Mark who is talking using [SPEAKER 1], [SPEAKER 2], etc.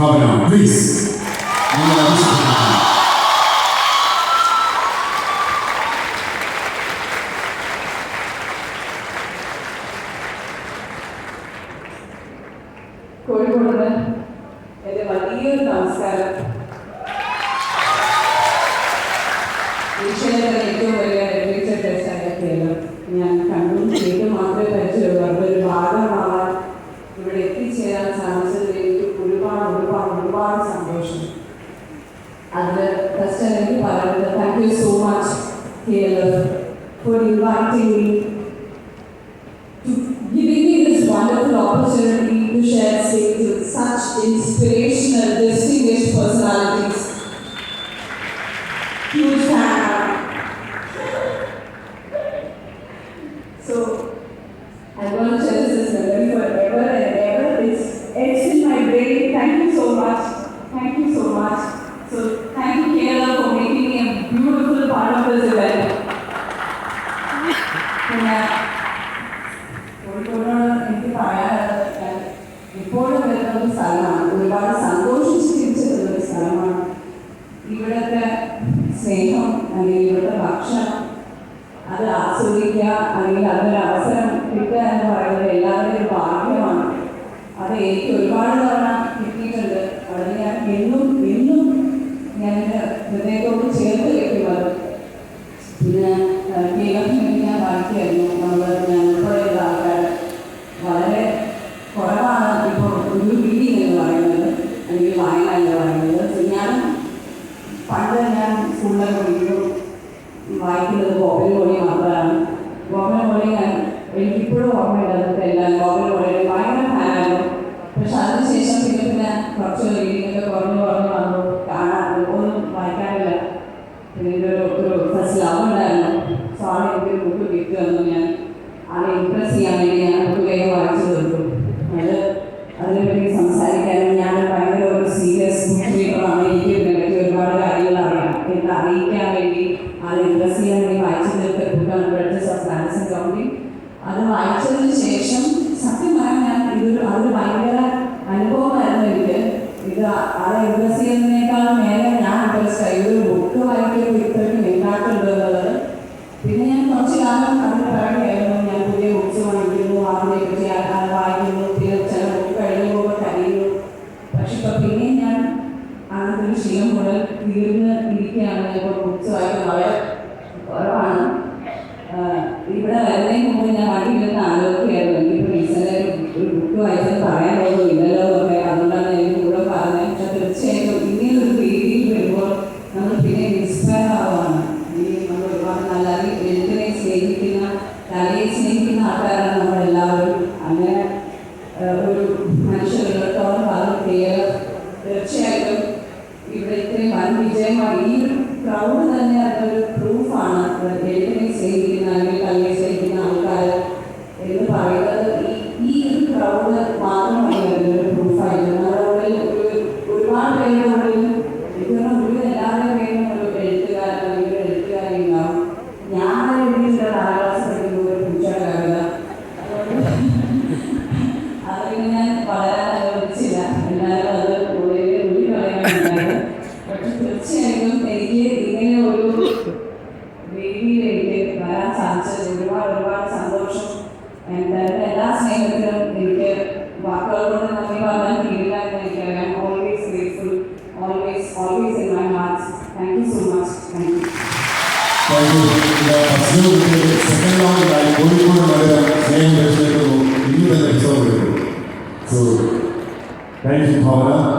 [SPEAKER 1] ഭാവന. Please
[SPEAKER 2] Kozhikode എന്റെ വലിയൊരു നമസ്കാരം. സന്തോഷം അത് ഫസ്റ്റ് എനിക്ക് പറയുന്നത് thank you so much Kerala for inviting me to giving me this wonderful opportunity to share stage with such inspirational, distinguished personalities. Huge fan. So, I'm going to Event. പിന്നെ കോഴിക്കോട് എനിക്ക് പറയാനുള്ളത് ഇപ്പോഴും വരുന്ന ഒരു സ്ഥലമാണ്. ഒരുപാട് സന്തോഷിച്ച് തിരിച്ചെത്തുന്ന ഒരു സ്ഥലമാണ്. ഇവിടുത്തെ സ്നേഹം അല്ലെങ്കിൽ ഇവിടുത്തെ ഭക്ഷണം അത് ആസ്വദിക്കുക അല്ലെങ്കിൽ അതിനൊരു അവസരം കിട്ടുക എന്ന് പറയുന്നത് എല്ലാവരുടെയും ഒരു ഭാഗ്യമാണ്. അത് എനിക്ക് ഒരുപാട് തവണ കിട്ടിയിട്ടുണ്ട്. അത് ഞാൻ എന്നും എന്നും ഞാൻ ഹൃദയത്തോട് ചേർത്ത് പിന്നെ കേരളത്തിൽ ഞാൻ നമ്മൾ ഞാൻ ഉൾപ്പെടെയുള്ള ആൾക്കാർ വളരെ കുറവാണ് ഇപ്പോൾ ഒരു റീഡിങ് എന്ന് പറയുന്നത്. അല്ലെങ്കിൽ വായന എന്ന് പറയുന്നത് ഞാൻ പണ്ട് ഞാൻ സ്കൂളിലൊക്കെ വായിക്കുന്നത് ഓപ്പൺ മോളി തന്നു ഞാൻ അത് ഇംപ്രസ് ചെയ്യാൻ വേണ്ടി ഞാൻ ബുക്ക് വേഗം വായിച്ചു തീർത്തു അത് അതിനെപ്പറ്റി സംസാരിക്കാനും ഞാൻ ഭയങ്കര ഒരു സീരിയസ് ബുക്ക് റീഡറാണ് എനിക്ക് ഇതിനെപ്പറ്റി ഒരുപാട് കാര്യങ്ങൾ അറിയാം. എന്ന് അറിയിക്കാൻ വേണ്ടി അത് ഇംപ്രസ് ചെയ്യാൻ വേണ്ടി വായിച്ചു തീർത്ത ബുക്കാണ് ബ്രഡ്ജസ് ഓഫ് ഫാൻസി കൗണ്ടി അത് വായിച്ചതിന് ശേഷം സത്യം പറയാൻ ഞാൻ ഇതൊരു അതൊരു ഭയങ്കര അനുഭവമായിരുന്നു എനിക്ക്. ഇത് അത് ഇംപ്രസ് ചെയ്യുന്നതിനേക്കാളും ശീലം മുതൽ തീർന്ന് ഇരിക്കുകയാണ് ഇപ്പോൾ ബുക്സ് വളരെ കുറവാണ് ഇവിടെ വരുന്നതിന് മുമ്പ് ഞാൻ വണ്ടി ഇരുന്ന് ആലോചിക്കുകയായിരുന്നു. എനിക്കിപ്പോൾ റീസെന്റ് ഒരു ബുക്ക് വായിച്ചത് പറയാൻ പോകുന്നില്ലല്ലോ എന്നൊക്കെ. അതുകൊണ്ടാണ് എനിക്ക് കൂടെ പറഞ്ഞത്. പക്ഷെ തീർച്ചയായിട്ടും ഇങ്ങനൊരു രീതിയിൽ വരുമ്പോൾ നമ്മൾ പിന്നെ ഇൻസ്പയർ ആവുകയാണ്. ഈ നമ്മൾ ഒരുപാട് നല്ല എന്തിനെ സ്നേഹിക്കുന്ന കലയെ സ്നേഹിക്കുന്ന ആൾക്കാരാണ് നമ്മളെല്ലാവരും. അങ്ങനെ ഒരു മനുഷ്യരുള്ളിടത്തോളം കാലം ക്ലിയർ തീർച്ചയായിട്ടും ഇവിടെ വിജയമായി. ഈ ഒരു ക്രൗഡ് തന്നെ അതൊരു വരാൻ സാധിച്ചത് ഒരുപാട് ഒരുപാട് സന്തോഷം എൻ്റെ എല്ലാ സ്നേഹത്തിലും എനിക്ക് വാക്കുകൾ കൊണ്ട് നന്ദി പറഞ്ഞാൽ തീരില്ല എന്ന് എനിക്കറിയാം always grateful always always in my heart thank you so much thank you
[SPEAKER 1] thank you second റൗണ്ടിലായി Kozhikode നഗരം സ്നേഹം രക്ഷപ്പെട്ടു ഇന്ന് തന്നെ episode so thank you Bhavana thank you